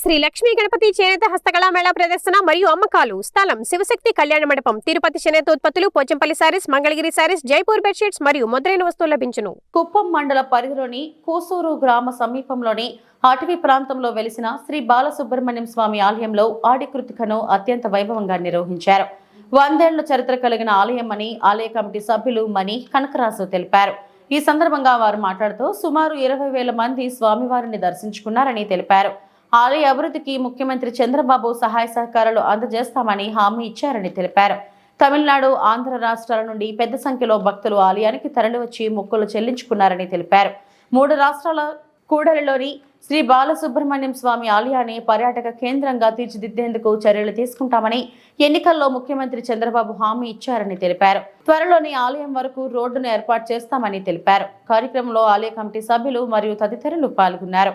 శ్రీ లక్ష్మీ గణపతి చేనేత హస్తకళా మేళా ప్రదర్శన మరియు అమ్మకాలు. స్థలం శివశక్తి కళ్యాణ మండపం. తిరుపతి చేనేత ఉత్పత్తులు Pochampally sarees Mangalagiri sarees Jaipur bedsheets మరియు మొదలైన వస్తువులు లభించును. కుప్పం మండల పరిధిలోని కోసూరు గ్రామ సమీపంలోని అటవీ ప్రాంతంలో వెలిసిన శ్రీ బాలసుబ్రహ్మణ్యం స్వామి ఆలయంలో ఆడి కృతికను అత్యంత వైభవంగా నిర్వహించారు. వందేళ్ళ చరిత్ర కలిగిన ఆలయం అని ఆలయ కమిటీ సభ్యులు మణి కనకరాజు తెలిపారు. ఈ సందర్భంగా వారు మాట్లాడుతూ సుమారు ఇరవై వేల మంది స్వామివారిని దర్శించుకున్నారని తెలిపారు. ఆలయ అభివృద్ధికి ముఖ్యమంత్రి చంద్రబాబు సహాయ సహకారాలు అందజేస్తామని హామీ ఇచ్చారని తెలిపారు. తమిళనాడు ఆంధ్ర రాష్ట్రాల నుండి పెద్ద సంఖ్యలో భక్తులు ఆలయానికి తరలివచ్చి మొక్కులు చెల్లించుకున్నారని తెలిపారు. మూడు రాష్ట్రాల కూడలిలోని శ్రీ బాలసుబ్రహ్మణ్యం స్వామి ఆలయాన్ని పర్యాటక కేంద్రంగా తీర్చిదిద్దేందుకు చర్యలు తీసుకుంటామని ఎన్నికల్లో ముఖ్యమంత్రి చంద్రబాబు హామీ ఇచ్చారని తెలిపారు. త్వరలోని ఆలయం వరకు రోడ్డును ఏర్పాటు చేస్తామని తెలిపారు. కార్యక్రమంలో ఆలయ కమిటీ సభ్యులు మరియు తదితరులు పాల్గొన్నారు.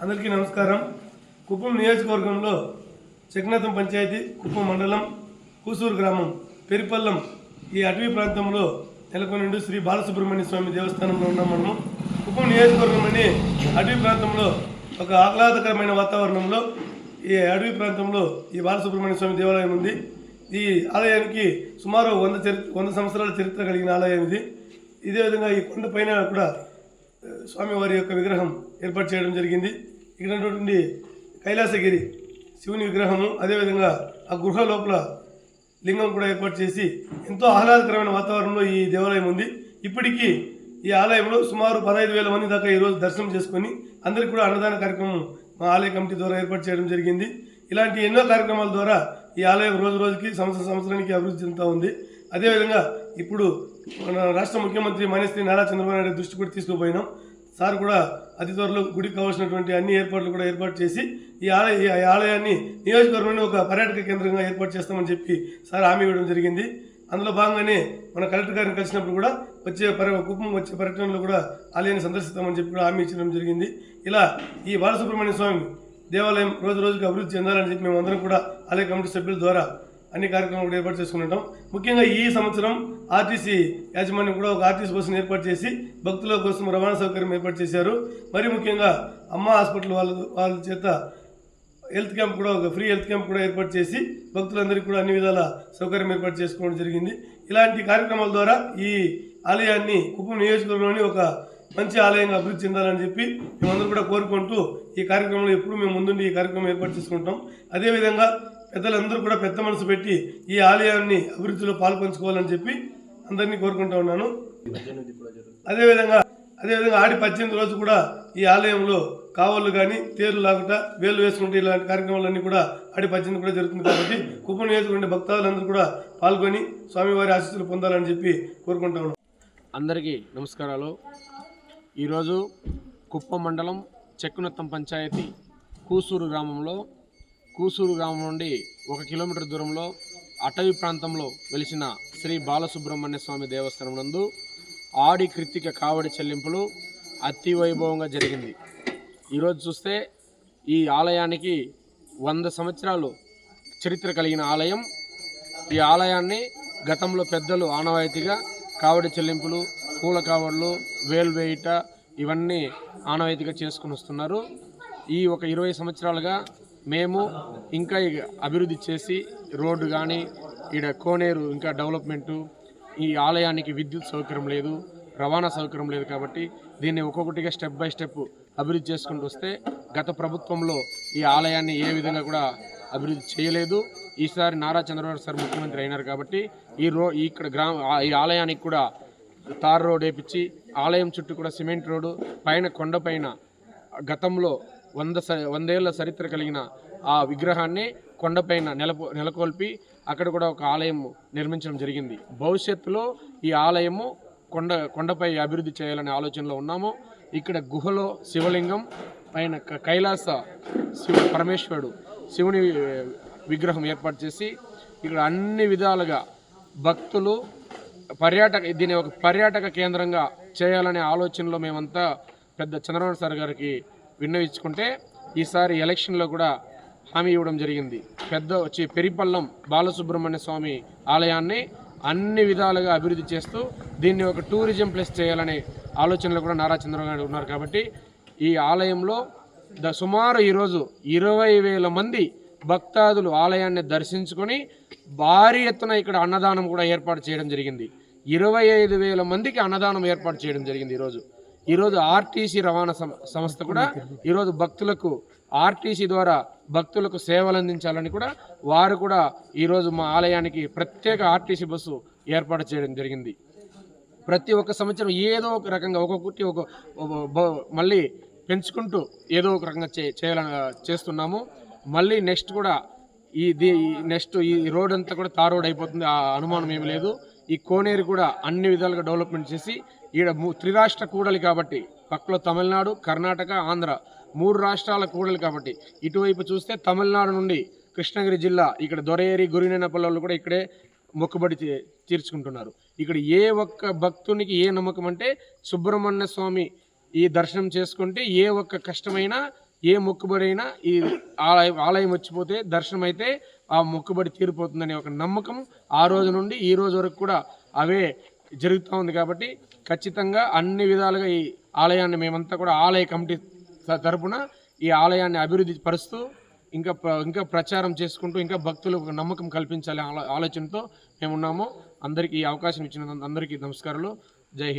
అందరికీ నమస్కారం. కుప్పం నియోజకవర్గంలో చక్నతం పంచాయతీ కుప్పం మండలం కూసూరు గ్రామం పెరిపల్లం ఈ అటవీ ప్రాంతంలో నెలకొనిండు శ్రీ బాలసుబ్రహ్మణ్య స్వామి దేవస్థానంలో ఉన్నాం మనము కుప్పం నియోజకవర్గం అని అటవీ ప్రాంతంలో ఒక ఆహ్లాదకరమైన వాతావరణంలో ఈ అటవీ ప్రాంతంలో ఈ బాలసుబ్రహ్మణ్య స్వామి దేవాలయం ఉంది. ఈ ఆలయానికి సుమారు వంద చరిత్ర వంద సంవత్సరాల చరిత్ర కలిగిన ఆలయం ఇది. ఇదే విధంగా ఈ కొండ పైన కూడా స్వామివారి యొక్క విగ్రహం ఏర్పాటు చేయడం జరిగింది. ఇక్కడ ఉన్నటువంటి కైలాసగిరి శివుని విగ్రహము అదేవిధంగా ఆ గృహ లోపల లింగం కూడా ఏర్పాటు చేసి ఎంతో ఆహ్లాదకరమైన వాతావరణంలో ఈ దేవాలయం ఉంది. ఇప్పటికీ ఈ ఆలయంలో సుమారు పదహైదు వేల మంది దాకా ఈరోజు దర్శనం చేసుకొని అందరికీ కూడా అన్నదాన కార్యక్రమం మా ఆలయ కమిటీ ద్వారా ఏర్పాటు చేయడం జరిగింది. ఇలాంటి ఎన్నో కార్యక్రమాల ద్వారా ఈ ఆలయం రోజు రోజుకి సంవత్సర సంవత్సరానికి అభివృద్ధి చెందుతూ ఉంది. అదేవిధంగా ఇప్పుడు మన రాష్ట్ర ముఖ్యమంత్రి మానేశ్రీ నారా చంద్రబాబు నాయుడు దృష్టి కూడా తీసుకుపోయినాం. సార్ కూడా అతి త్వరలో గుడికి కావాల్సినటువంటి అన్ని ఏర్పాట్లు కూడా ఏర్పాటు చేసి ఈ ఆలయ ఈ ఆలయాన్ని నియోజకవర్గంలో ఒక పర్యాటక కేంద్రంగా ఏర్పాటు చేస్తామని చెప్పి సార్ హామీ ఇవ్వడం జరిగింది. అందులో భాగంగానే మన కలెక్టర్ గారిని కలిసినప్పుడు కూడా వచ్చే పర్య కుటుంబం వచ్చే పర్యటనలో కూడా ఆలయాన్ని సందర్శిస్తామని చెప్పి కూడా హామీ ఇచ్చడం జరిగింది. ఇలా ఈ బాలసుబ్రహ్మణ్య స్వామి దేవాలయం రోజు రోజుకి అభివృద్ధి చెందాలని చెప్పి మేము అందరం కూడా ఆలయ కమిటీ సభ్యుల ద్వారా అన్ని కార్యక్రమాలు కూడా ఏర్పాటు చేసుకుంటాం ముఖ్యంగా ఈ సంవత్సరం ఆర్టీసీ యాజమాన్యం కూడా ఒక ఆర్టీసీ బస్సును ఏర్పాటు చేసి భక్తుల కోసం రవాణా సౌకర్యం ఏర్పాటు చేశారు. మరి ముఖ్యంగా అమ్మ హాస్పిటల్ వాళ్ళ వాళ్ళ చేత హెల్త్ క్యాంప్ కూడా ఒక ఫ్రీ హెల్త్ క్యాంప్ కూడా ఏర్పాటు చేసి భక్తులందరికీ కూడా అన్ని విధాల సౌకర్యం ఏర్పాటు చేసుకోవడం జరిగింది. ఇలాంటి కార్యక్రమాల ద్వారా ఈ ఆలయాన్ని కుప్పం నియోజకవర్గంలోని ఒక మంచి ఆలయంగా అభివృద్ధి చెందాలని చెప్పి మేమందరూ కూడా కోరుకుంటూ ఈ కార్యక్రమంలో ఎప్పుడు మేము ముందుండి ఈ కార్యక్రమం ఏర్పాటు చేసుకుంటాం. అదేవిధంగా పెద్దలందరూ కూడా పెద్ద మనసు పెట్టి ఈ ఆలయాన్ని అభివృద్ధిలో పాల్పంచుకోవాలని చెప్పి అందరినీ కోరుకుంటా ఉన్నాను. అదేవిధంగా అదేవిధంగా ఆడి పద్దెనిమిది రోజు కూడా ఈ ఆలయంలో కావళ్ళు కానీ తేర్లు లాగుట వేలు వేసుకుంటే ఇలాంటి కార్యక్రమాలన్నీ కూడా ఆడి పద్దెనిమిది కూడా జరుగుతుంది కాబట్టి కుప్పం నియోజకవర్గ భక్తాదులందరూ కూడా పాల్గొని స్వామివారి ఆశీస్సులు పొందాలని చెప్పి కోరుకుంటా ఉన్నాం అందరికీ నమస్కారాలు. ఈరోజు కుప్పం మండలం చెక్కునత్తం పంచాయతీ కూసూరు గ్రామంలో కూసూరు గ్రామం నుండి ఒక కిలోమీటర్ దూరంలో అటవీ ప్రాంతంలో వెలిసిన శ్రీ బాలసుబ్రహ్మణ్య స్వామి దేవస్థానం నందు ఆడి కృత్తిక కావడి చెల్లింపులు అతి వైభవంగా జరిగింది. ఈరోజు చూస్తే ఈ ఆలయానికి వంద సంవత్సరాలు చరిత్ర కలిగిన ఆలయం. ఈ ఆలయాన్ని గతంలో పెద్దలు ఆనవాయితీగా కావడి చెల్లింపులు పూల కావడులు వేలువేయుట ఇవన్నీ ఆనవాయితీగా చేసుకుని వస్తున్నారు. ఈ ఒక ఇరవై సంవత్సరాలుగా మేము ఇంకా అభివృద్ధి చేసి రోడ్డు కానీ ఈడ కోనేరు ఇంకా డెవలప్మెంటు ఈ ఆలయానికి విద్యుత్ సౌకర్యం లేదు రవాణా సౌకర్యం లేదు కాబట్టి దీన్ని ఒక్కొక్కటిగా స్టెప్ బై స్టెప్ అభివృద్ధి చేసుకుంటూ వస్తే గత ప్రభుత్వంలో ఈ ఆలయాన్ని ఏ విధంగా కూడా అభివృద్ధి చేయలేదు. ఈసారి నారా చంద్రబాబు సార్ ముఖ్యమంత్రి అయినారు కాబట్టి ఈ రో ఇక్కడ గ్రామ ఈ ఆలయానికి కూడా తార్ రోడ్ వేపించి ఆలయం చుట్టూ కూడా సిమెంట్ రోడ్డు పైన కొండపైన గతంలో వంద స వందేళ్ళ చరిత్ర కలిగిన ఆ విగ్రహాన్ని కొండపైన నెలకొ నెలకొల్పి అక్కడ కూడా ఒక ఆలయం నిర్మించడం జరిగింది. భవిష్యత్తులో ఈ ఆలయము కొండ కొండపై అభివృద్ధి చేయాలనే ఆలోచనలో ఉన్నాము. ఇక్కడ గుహలో శివలింగం పైన కైలాస శివ పరమేశ్వరుడు శివుని విగ్రహం ఏర్పాటు చేసి ఇక్కడ అన్ని విధాలుగా భక్తులు పర్యాటక దీన్ని ఒక పర్యాటక కేంద్రంగా చేయాలనే ఆలోచనలో మేమంతా పెద్ద చంద్రబాబు సార్ గారికి విన్నవించుకుంటే ఈసారి ఎలక్షన్లో కూడా హామీ ఇవ్వడం జరిగింది. పెద్ద వచ్చి పెరిపల్లం బాలసుబ్రహ్మణ్య స్వామి ఆలయాన్ని అన్ని విధాలుగా అభివృద్ధి చేస్తూ దీన్ని ఒక టూరిజం ప్లేస్ చేయాలనే ఆలోచనలు కూడా నారా చంద్రబాబు నాయుడు ఉన్నారు కాబట్టి ఈ ఆలయంలో ద సుమారు ఈరోజు ఇరవై వేల మంది భక్తాదులు ఆలయాన్ని దర్శించుకొని భారీ ఎత్తున ఇక్కడ అన్నదానం కూడా ఏర్పాటు చేయడం జరిగింది. ఇరవై ఐదు వేల మందికి అన్నదానం ఏర్పాటు చేయడం జరిగింది ఈరోజు. ఈరోజు ఆర్టీసీ రవాణా సం- సంస్థ కూడా ఈరోజు భక్తులకు ఆర్టీసీ ద్వారా భక్తులకు సేవలు అందించాలని కూడా వారు కూడా ఈరోజు మా ఆలయానికి ప్రత్యేక ఆర్టీసీ బస్సు ఏర్పాటు చేయడం జరిగింది. ప్రతి ఒక్క సంవత్సరం ఏదో ఒక రకంగా ఒక్కొక్కటి ఒక మళ్ళీ పెంచుకుంటూ ఏదో ఒక రకంగా చే చేయాలని చేస్తున్నాము. మళ్ళీ నెక్స్ట్ కూడా ఈ నెక్స్ట్ ఈ రోడ్ అంతా కూడా తార్ రోడ్ అయిపోతుంది ఆ అనుమానం ఏమి లేదు. ఈ కోనేరు కూడా అన్ని విధాలుగా డెవలప్మెంట్ చేసి ఈడ ము- త్రిరాష్ట్ర కూడలి కాబట్టి పక్కలో తమిళనాడు కర్ణాటక ఆంధ్ర మూడు రాష్ట్రాల కూడలి కాబట్టి. ఇటువైపు చూస్తే తమిళనాడు నుండి కృష్ణగిరి జిల్లా ఇక్కడ దొరయేరి గురినైన వాళ్ళు కూడా ఇక్కడే మొక్కుబడి తీ- తీర్చుకుంటున్నారు. ఇక్కడ ఏ ఒక్క భక్తునికి ఏ నమ్మకం అంటే సుబ్రహ్మణ్య స్వామి ఈ దర్శనం చేసుకుంటే ఏ ఒక్క కష్టమైనా ఏ మొక్కుబడి అయినా ఈ ఆలయం ఆలయం వచ్చిపోతే దర్శనం అయితే ఆ మొక్కుబడి తీరిపోతుందనే ఒక నమ్మకం ఆ రోజు నుండి ఈ రోజు వరకు కూడా అవే జరుగుతూ ఉంది కాబట్టి ఖచ్చితంగా అన్ని విధాలుగా ఈ ఆలయాన్ని మేమంతా కూడా ఆలయ కమిటీ త- తరపున ఈ ఆలయాన్ని అభివృద్ధి పరుస్తూ ఇంకా ఇంకా ప్రచారం చేసుకుంటూ ఇంకా భక్తులకు నమ్మకం కల్పించాలి ఆలో- ఆలోచనతో మేము ఉన్నాము అందరికీ ఈ అవకాశం ఇచ్చిన అందరికీ నమస్కారాలు. జై హింద్.